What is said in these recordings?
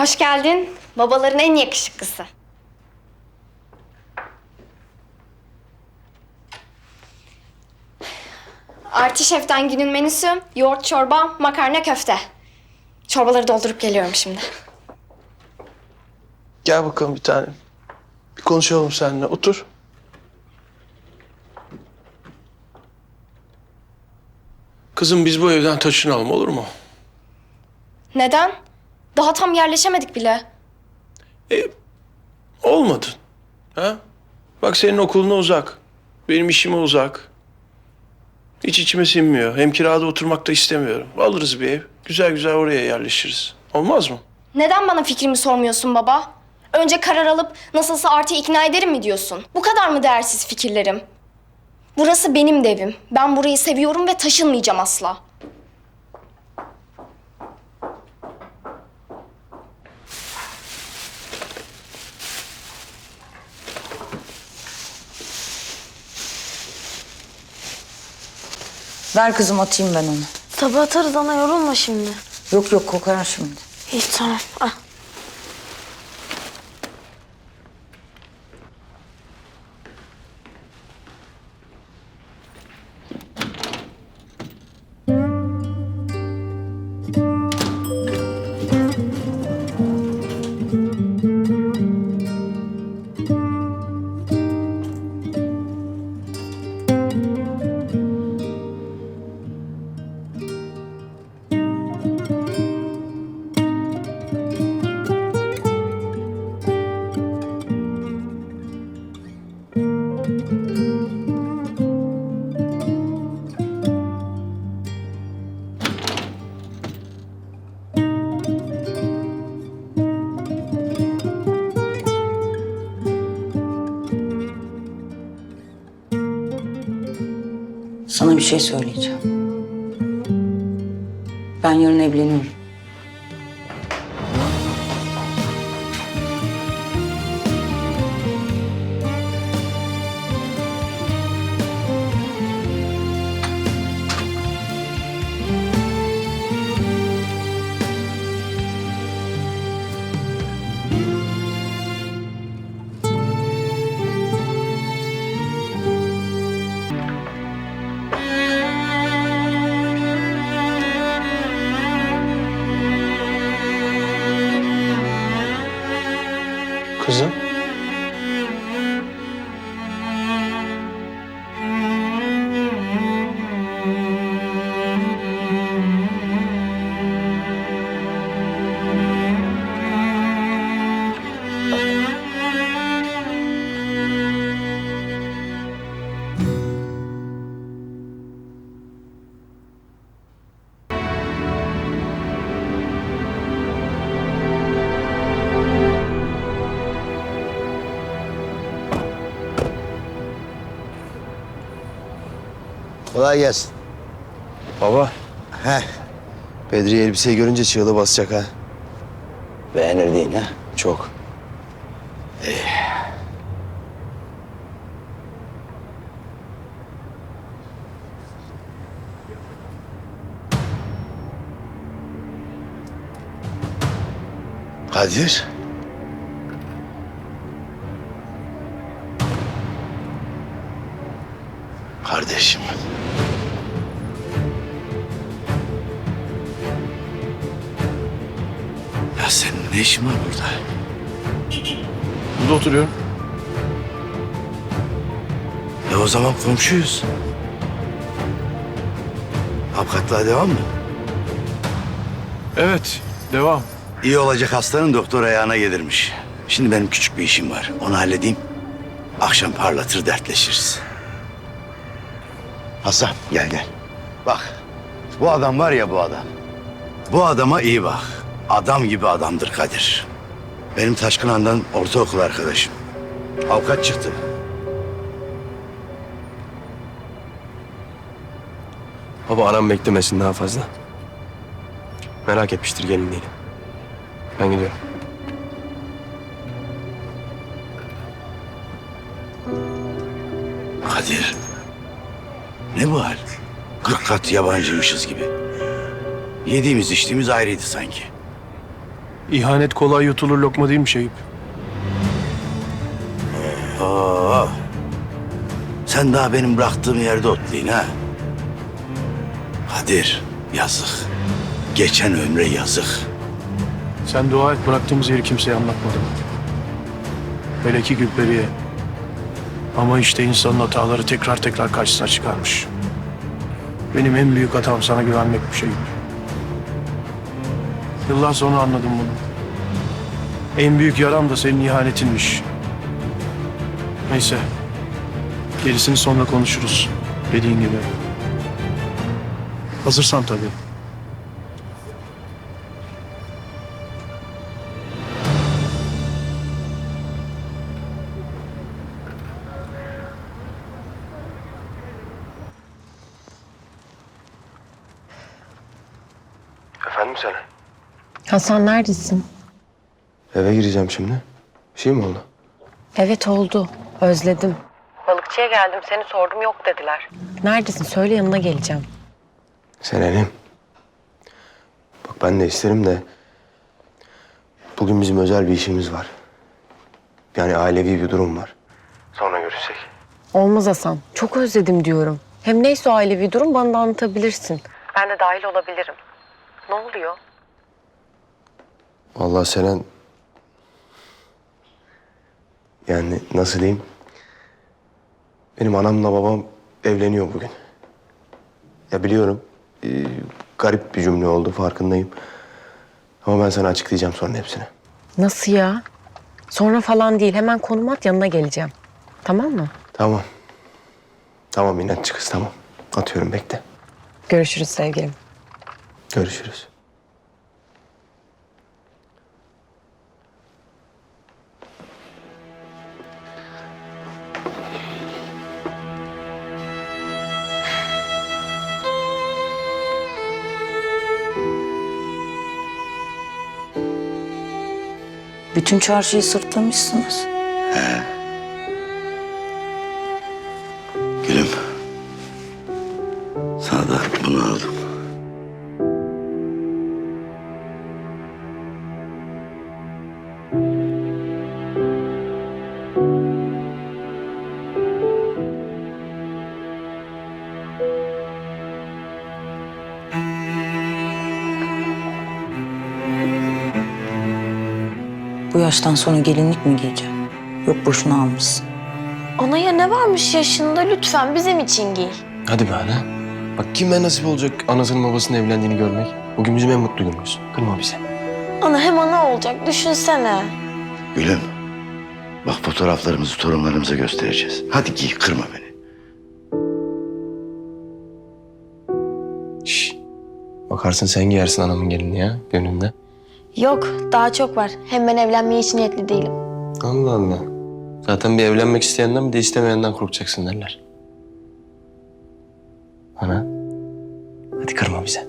Hoş geldin. Babaların en yakışıklısı. Arti Şef'ten günün menüsü yoğurt çorba, makarna köfte. Çorbaları doldurup geliyorum şimdi. Gel bakalım bir tane. Bir konuşalım seninle. Otur. Kızım biz bu evden taşınalım olur mu? Neden? Daha tam yerleşemedik bile. Olmadın. Ha? Bak senin okuluna uzak. Benim işime uzak. Hiç içime sinmiyor. Hem kirada oturmak da istemiyorum. Alırız bir ev. Güzel güzel oraya yerleşiriz. Olmaz mı? Neden bana fikrimi sormuyorsun baba? Önce karar alıp nasılsa Arti'yi ikna ederim mi diyorsun? Bu kadar mı değersiz fikirlerim? Burası benim de evim. Ben burayı seviyorum ve taşınmayacağım asla. Ver kızım atayım ben onu. Sabah atarız ana yorulma şimdi. Yok yok kokar şimdi. İyi tamam. Ah. Sana bir şey söyleyeceğim. Ben yarın evleniyorum. Kızım. Kolay gelsin. Baba. Heh. Bedriye elbiseyi görünce çığlığı basacak ha. Beğenir değil ha? Çok. Kadir. İşin var burada? Burada oturuyorum. E o zaman komşuyuz. Avukatlığa devam mı? Evet. Devam. İyi olacak hastanın doktor ayağına gelirmiş. Şimdi benim küçük bir işim var. Onu halledeyim. Akşam parlatır dertleşiriz. Hasan gel gel. Bak bu adam var ya bu adam. Bu adama iyi bak. Adam gibi adamdır Kadir. Benim Taşkın Han'dan ortaokul arkadaşım. Avukat çıktı. Baba anam beklemesin daha fazla. Merak etmiştir gelinliğini. Ben gidiyorum. Kadir. Ne bu hal? Kırk kat yabancıymışız gibi. Yediğimiz içtiğimiz ayrıydı sanki. İhanet kolay yutulur lokma değil mi Şehip? Oo. Sen daha benim bıraktığım yerde otlayın ha. Kadir yazık. Geçen ömre yazık. Sen dua et bıraktığımız yeri kimseye anlatmadım. Hele ki Gülperi'ye. Ama işte insanın hataları tekrar tekrar karşısına çıkarmış. Benim en büyük hatam sana güvenmek bir Şehip. Yıllar sonra anladım bunu. En büyük yaram da senin ihanetinmiş. Neyse. Gerisini sonra konuşuruz. Dediğin gibi. Hazırsan tabii. Efendim sen? Hasan neredesin? Eve gireceğim şimdi. Bir şey mi oldu? Evet oldu. Özledim. Balıkçıya geldim seni sordum yok dediler. Neredesin? Söyle yanına geleceğim. Senenim. Bak ben de isterim de... Bugün bizim özel bir işimiz var. Yani ailevi bir durum var. Sonra görüşsek. Olmaz Hasan. Çok özledim diyorum. Hem neyse o ailevi durum bana da anlatabilirsin. Ben de dahil olabilirim. Ne oluyor? Vallahi Selen... Yani nasıl diyeyim? Benim anamla babam evleniyor bugün. Ya biliyorum. e, garip bir cümle oldu farkındayım. Ama ben sana açıklayacağım sonra hepsini. Nasıl ya? Sonra falan değil. Hemen konum at yanına geleceğim. Tamam mı? Tamam. Tamam inatçı kız tamam. Atıyorum bekle. Görüşürüz sevgilim. Görüşürüz. Bütün çarşıyı sırtlamışsınız. Gülüm. Yaştan sonra gelinlik mi giyeceğim? Yok boşuna almışsın. Anaya ne varmış yaşında lütfen bizim için giy. Hadi be ana. Bak kime nasip olacak anasının babasının evlendiğini görmek. Bugün bizim en mutlu günümüz. Kırma bizi. Ana hem ana olacak düşünsene. Gülüm. Bak fotoğraflarımızı torunlarımıza göstereceğiz. Hadi giy kırma beni. Şş. Bakarsın sen giyersin anamın gelini ya gönlünde. Yok daha çok var. Hem ben evlenmeye hiç niyetli değilim. Allah Allah. Zaten bir evlenmek isteyenden bir de istemeyenden korkacaksın derler. Ana. Hadi kırma bizi.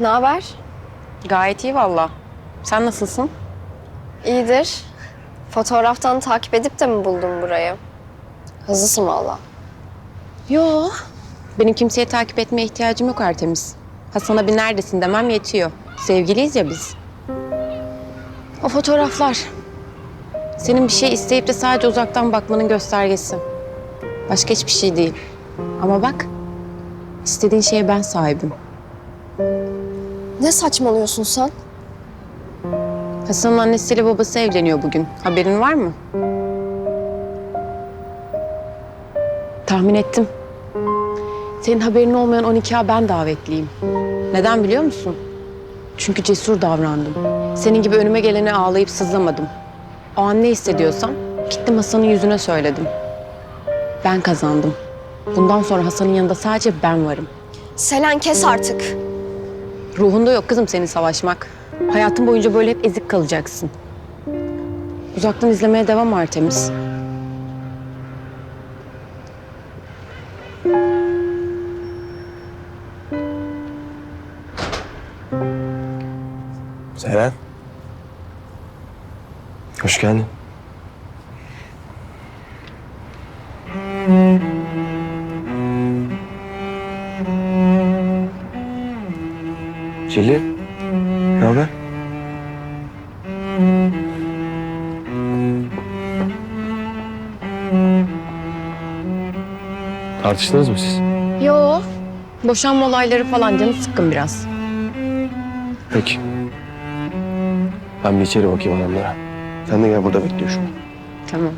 Ne haber? Gayet iyi valla. Sen nasılsın? İyidir. Fotoğraftan takip edip de mi buldun burayı? Hızlısın valla. Yo. Benim kimseye takip etmeye ihtiyacım yok Artemis. Hasan'a bir neredesin demem yetiyor. Sevgiliyiz ya biz. O fotoğraflar. Senin bir şey isteyip de sadece uzaktan bakmanın göstergesi. Başka hiçbir şey değil. Ama bak, istediğin şeye ben sahibim. Ne saçmalıyorsun sen? Hasan'ın annesiyle babası evleniyor bugün. Haberin var mı? Tahmin ettim. Senin haberin olmayan 12'a ben davetliyim. Neden biliyor musun? Çünkü cesur davrandım. Senin gibi önüme gelene ağlayıp sızlamadım. O an ne hissediyorsam gittim Hasan'ın yüzüne söyledim. Ben kazandım. Bundan sonra Hasan'ın yanında sadece ben varım. Selen kes artık. Ruhunda yok kızım senin savaşmak. Hayatın boyunca böyle hep ezik kalacaksın. Uzaktan izlemeye devam Artemis. Seren. Hoş geldin. Tartıştınız mı siz? Yo. Boşanma olayları falan canı sıkkın biraz. Peki. Ben bir içeri bakayım adamlara. Sen de gel burada bekliyor şu an. Tamam.